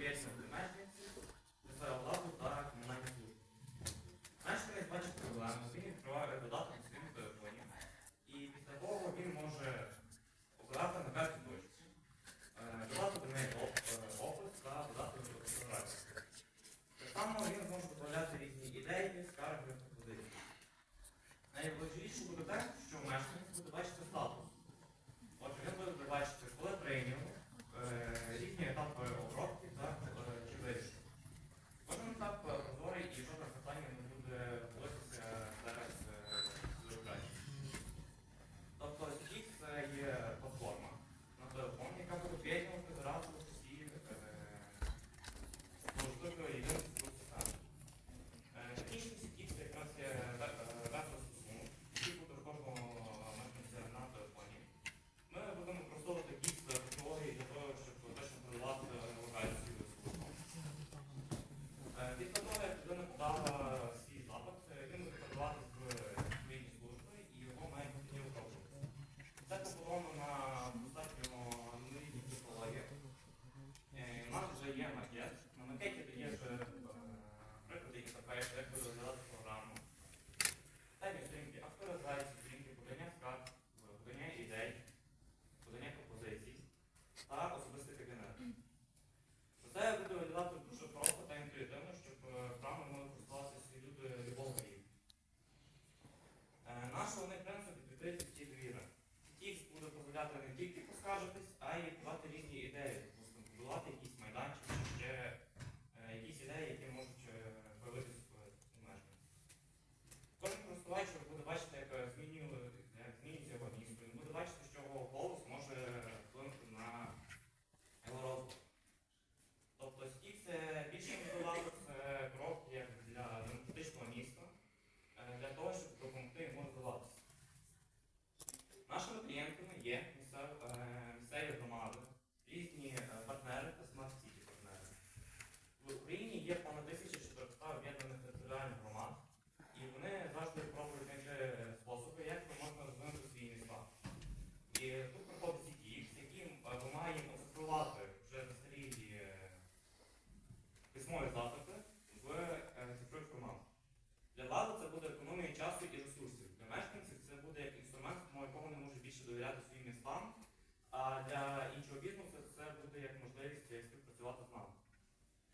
peça, mas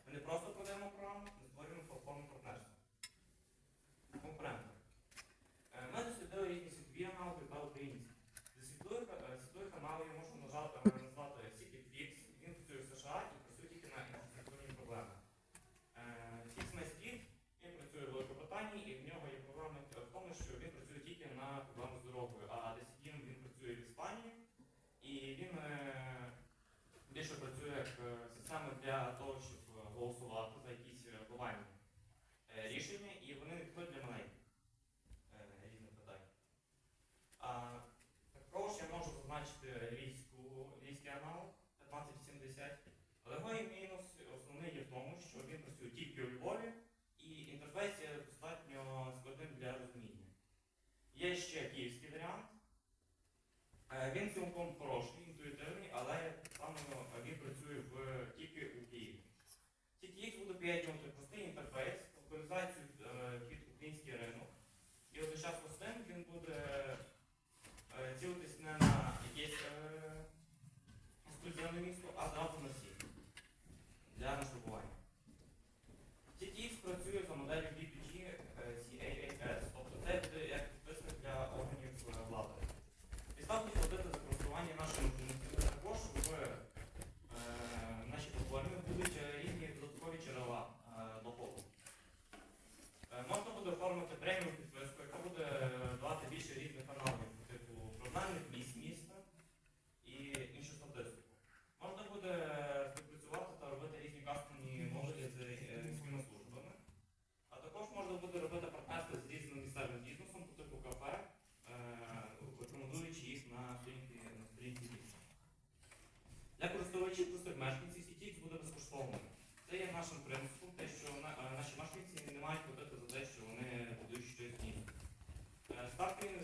Ми не просто продаємо програму, ми створюємо платформу партнерства. Конкурентно. Е, ми дослідили різні світові аналоги та українці. За світові канали е, я можу нажати. Е, também tem um controle. Not being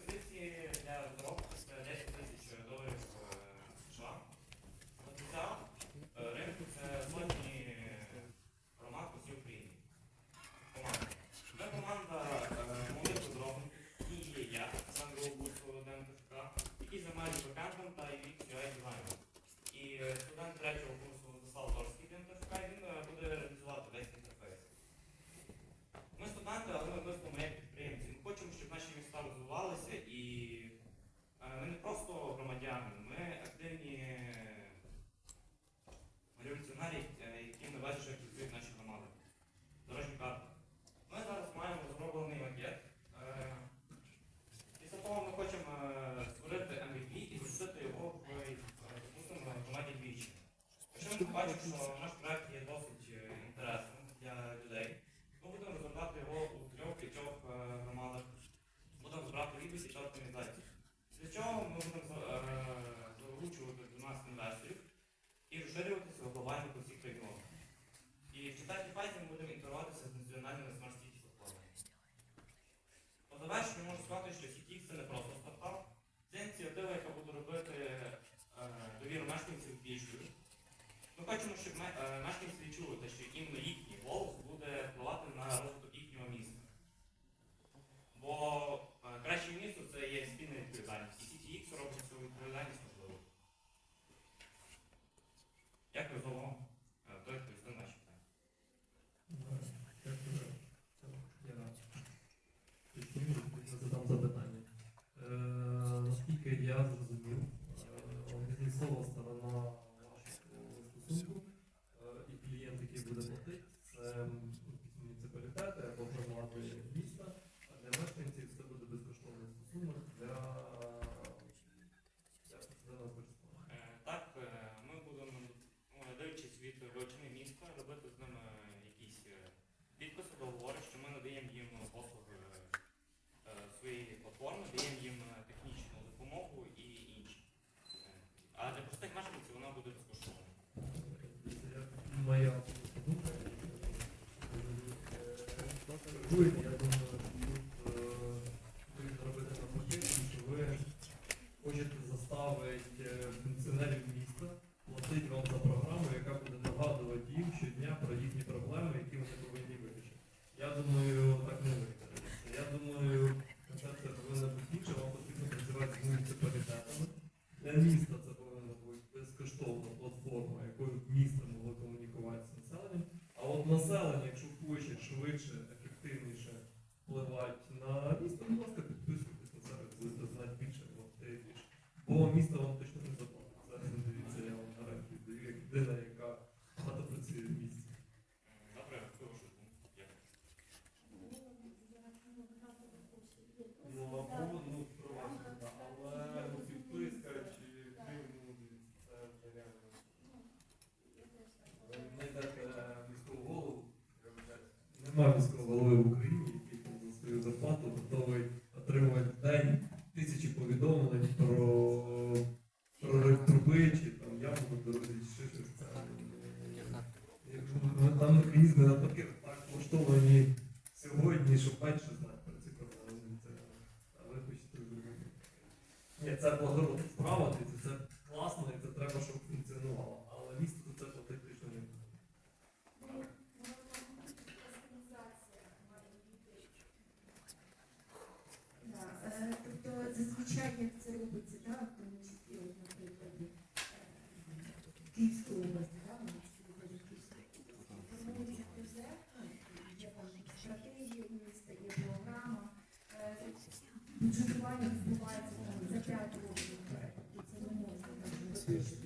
що наш проект є досить е, інтересним для людей. Ми будемо розглядати його у трьох-п'ятьох е, громадах. Будемо збирати відповіді та організації. Для чого ми будемо залучувати е, до нас інвесторів і розширюватися в по всіх регіонах. І в четвертій фазі ми будемо інтегруватися з національними смарт-сіті платформами. По завершенню можу сказати, що хочемо, щоб е, мешканці відчули, що їм їхній голос буде впливати на розвиток. платформи, даємо їм е, технічну допомогу і інше. А для простих мешканців вона буде розкоштована. Моя думка. Е, всіма голови в Україні, який за свою зарплату готовий отримувати в день тисячі повідомлень про про труби чи там яму дорозі, чи щось. Якщо там механізми на таких так влаштовані сьогодні, щоб менше знати про ці проблеми, це ви хочете розуміти. Ні, це благородна справа, це зазвичай як це робиться, да, в тому числі, наприклад, е, Київської області, да, вони виходять Київської області. Формується проєкт, стратегія міста, є програма, е, бюджетування відбувається за 5 років і це не можна так